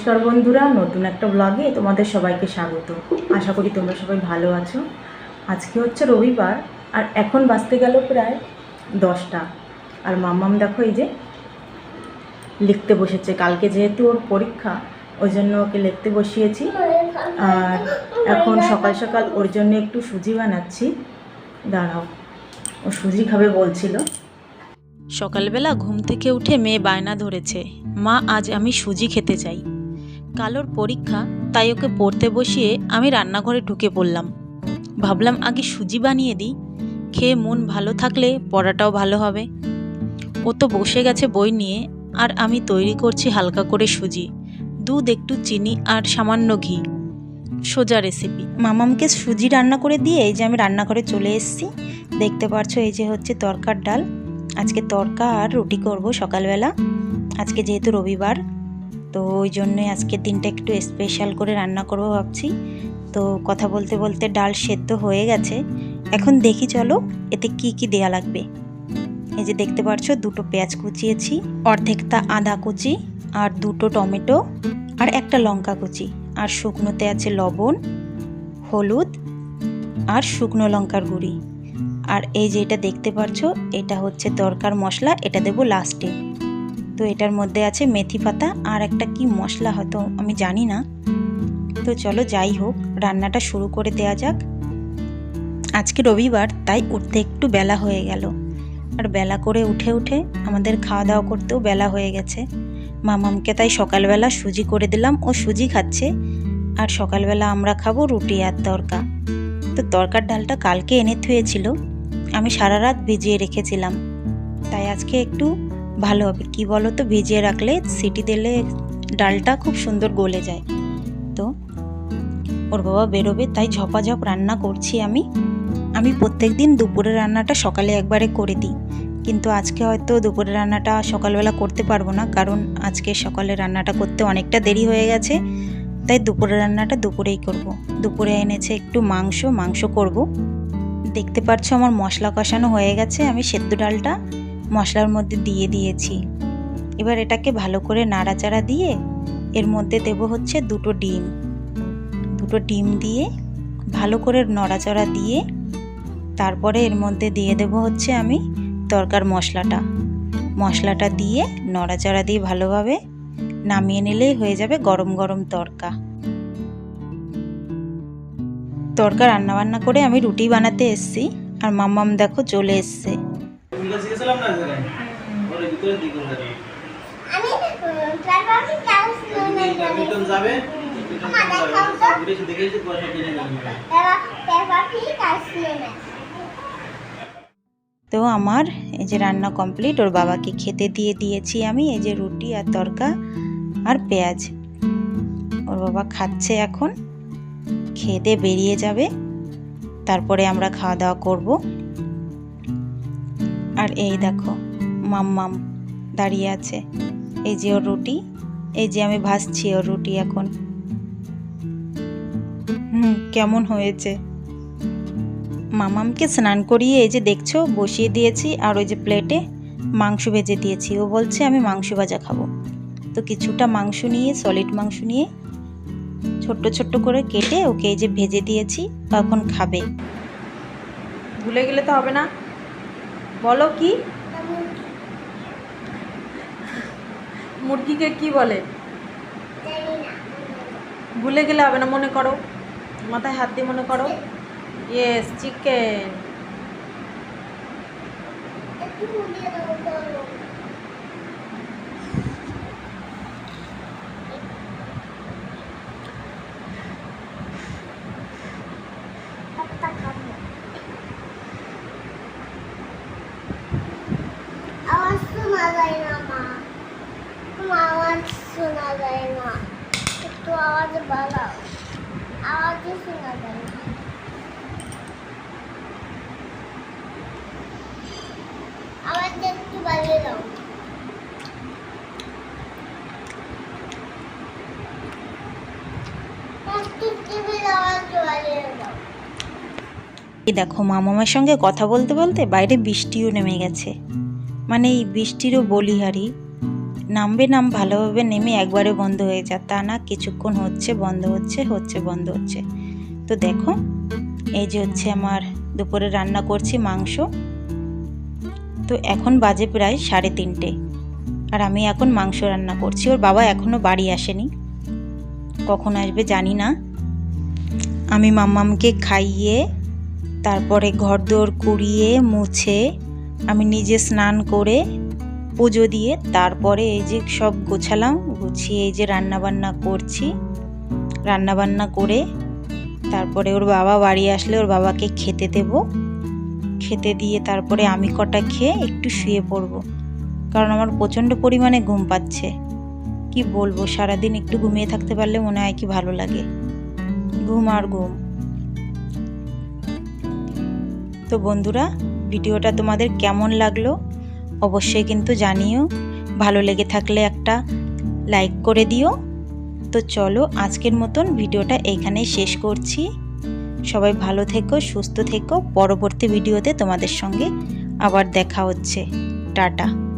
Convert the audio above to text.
নমস্কার বন্ধুরা, নতুন একটা ব্লগে তোমাদের সবাইকে স্বাগত। আশা করি তোমরা সবাই ভালো আছো। আজকে হচ্ছে রবিবার, আর এখন বাঁচতে গেল প্রায় দশটা। আর মাম্মাম দেখো এই যে লিখতে বসেছে। কালকে যেহেতু ওর পরীক্ষা, ওই জন্য ওকে লিখতে বসিয়েছি। আর এখন সকাল সকাল ওর জন্য একটু সুজি বানাচ্ছি। দাঁড়াও, ও সুজি খাবে বলছিল। সকালবেলা ঘুম থেকে উঠে মেয়ে বায়না ধরেছে, মা, আজ আমি সুজি খেতে চাই। কালোর পরীক্ষা, তাই ওকে পড়তে বসিয়ে আমি রান্নাঘরে ঢুকে পড়লাম। ভাবলাম আগে সুজি বানিয়ে দিই, খেয়ে মন ভালো থাকলে পড়াটাও ভালো হবে। ও তো বসে গেছে বই নিয়ে, আর আমি তৈরি করছি হালকা করে সুজি। দুধ, একটু চিনি আর সামান্য ঘি। সোজা রেসিপি মামামকে সুজি রান্না করে দিয়ে এই যে আমি রান্নাঘরে চলে এসেছি। দেখতে পারছ এই যে হচ্ছে তরকার ডাল। আজকে তরকা আর রুটি করব সকালবেলা। আজকে যেহেতু রবিবার তো ওই জন্যই আজকের দিনটা একটু স্পেশাল করে রান্না করব ভাবছি। তো কথা বলতে বলতে ডাল সেদ্ধ হয়ে গেছে। এখন দেখি চলো, এতে কি কি দেয়া লাগবে। এই যে দেখতে পারছ, দুটো পেঁয়াজ কুচিয়েছি, অর্ধেকটা আদা কুচি আর দুটো টমেটো আর একটা লঙ্কা কুচি। আর শুকনোতে আছে লবণ, হলুদ আর শুকনো লঙ্কার গুঁড়ি। আর এই যে এটা দেখতে পারছ, এটা হচ্ছে দরকার মশলা, এটা দেবো লাস্টে তো এটার মধ্যে আছে মেথি পাতা আর একটা কি মশলা হয়তো আমি জানি না। তো চলো যাই হোক, রান্নাটা শুরু করে দেয়া যাক। আজকে রবিবার, তাই উঠতে একটু বেলা হয়ে গেল। আর বেলা করে উঠে উঠে আমাদের খাওয়া দাওয়া করতেও বেলা হয়ে গেছে। মামামকে তাই সকালবেলা সুজি করে দিলাম, ও সুজি খাচ্ছে। আর সকালবেলা আমরা খাব রুটি আর তরকা। তো তরকার ডালটা কালকে এনে থুয়েছিল। আমি সারা রাত ভিজিয়ে রেখেছিলাম। তাই আজকে একটু ভালো হবে। কি বলো তো ভিজিয়ে রাখলে সিটি দিলে ডালটা খুব সুন্দর গলে যায়। তো ওর বাবা বেরোবে, তাই ঝপাঝপ রান্না করছি আমি। আমি প্রত্যেক দিন দুপুরের রান্নাটা সকালে একবারে করে দিই। কিন্তু আজকে হয়তো দুপুরের রান্নাটা সকালবেলা করতে পারব না, কারণ আজকে সকালে রান্নাটা করতে অনেকটা দেরি হয়ে গেছে। তাই দুপুরের রান্নাটা দুপুরেই করব। দুপুরে এনেছে একটু মাংস মাংস করব। দেখতে পাচ্ছ আমার মশলা কষানো হয়ে গেছে। আমি সেদ্ধ ডালটা মশলার মধ্যে দিয়ে দিয়েছি। এবার এটাকে ভালো করে নাড়াচাড়া দিয়ে এর মধ্যে দেব হচ্ছে দুটো ডিম। দুটো ডিম দিয়ে ভালো করে নড়াচড়া দিয়ে তারপরে এর মধ্যে দিয়ে দেব হচ্ছে আমি তরকার মশলাটা। মশলাটা দিয়ে নড়াচড়া দিয়ে ভালোভাবে নামিয়ে নিলেই হয়ে যাবে গরম গরম তরকা। তরকা রান্না বান্না করে আমি রুটি বানাতে এসেছি, আর মাম্মাম দেখো চলে এসছে। না ওর ভিতরে দিকে আমি ক্লাস নেই যাবে ঘুরে এসে পয়সা কিনে যাবে ক্লাস তো আমার এই যে রান্না কমপ্লিট ওর বাবাকে খেতে দিয়ে দিয়েছি আমি এই যে রুটি আর তরকা আর পেঁয়াজ। ওর বাবা খাচ্ছে এখন খেতে বেরিয়ে যাবে। তারপরে আমরা খাওয়া দাওয়া করব। আর এই দেখো, মাম্মাম দাঁড়িয়ে আছে। এই যে ওর রুটি, এই যে আমি ভাসছি ওর রুটি এখন। হুম, কেমন হয়েছে? মামামকে স্নান করিয়ে এই যে দেখছ, বসিয়ে দিয়েছি আর ওই যে প্লেটে মাংস ভেজে দিয়েছি। ও বলছে, আমি মাংস ভাজা খাব। তো কিছুটা মাংস নিয়ে সলিড মাংস নিয়ে ছোট্ট ছোট্ট করে কেটে ওকে এই যে ভেজে দিয়েছি, তখন খাবে। ভুলে গেলে তো হবে না। বলো কি? মুরগিকে কি বলে? ভুলে গেলে হবে না, মনে করো। মাথায় হাত দিয়ে মনে করো। ইয়েস চিকেন একটু মুড়িয়ে দাও তো একটা খাব আওয়াজ শোনা যায় না মা আওয়াজ শোনা যায় না একটু আওয়াজ বাড়াও আওয়াজই শোনা যায় না দেখো, মামামের সঙ্গে কথা বলতে বলতে বাইরে বৃষ্টিও নেমে গেছে। মানে এই বৃষ্টিরও বলিহারি। নামবে নাম ভালোভাবে নেমে একবারে বন্ধ হয়ে যায় তা না, কিছুক্ষণ হচ্ছে, বন্ধ হচ্ছে হচ্ছে, বন্ধ হচ্ছে। তো দেখো, এই যে হচ্ছে আমার দুপুরে রান্না করছি মাংস। তো এখন বাজে প্রায় সাড়ে তিনটে। আর আমি এখন মাংস রান্না করছি। ওর বাবা এখনও বাড়ি আসেনি। কখন আসবে জানি না। আমি মাম্মামকে খাইয়ে, তারপরে ঘর দোর কুড়িয়ে, মুছে আমি নিজে স্নান করে পুজো দিয়ে তারপরে এই যে সব গোছালাম, গুছিয়ে এই যে রান্না বান্না করছি। রান্না বান্না করে তারপরে ওর বাবা বাড়ি আসলে ওর বাবাকে খেতে দেব। খেতে দিয়ে তারপরে আমি কটা খেয়ে একটু শুয়ে পড়ব। কারণ আমার প্রচণ্ড পরিমাণে ঘুম পাচ্ছে। কি বলব, সারাদিন একটু ঘুমিয়ে থাকতে পারলে মনে হয় কি ভালো লাগে। ঘুম আর ঘুম। তো বন্ধুরা ভিডিওটা তোমাদের কেমন লাগল অবশ্যই কিন্তু জানিও। ভালো লেগে থাকলে একটা লাইক করে দিও। তো চলো আজকের মতন ভিডিওটা এখানেই শেষ করছি। সবাই ভালো থেকো, সুস্থ থেকো। পরবর্তী ভিডিওতে তোমাদের সঙ্গে আবার দেখা হচ্ছে। টাটা।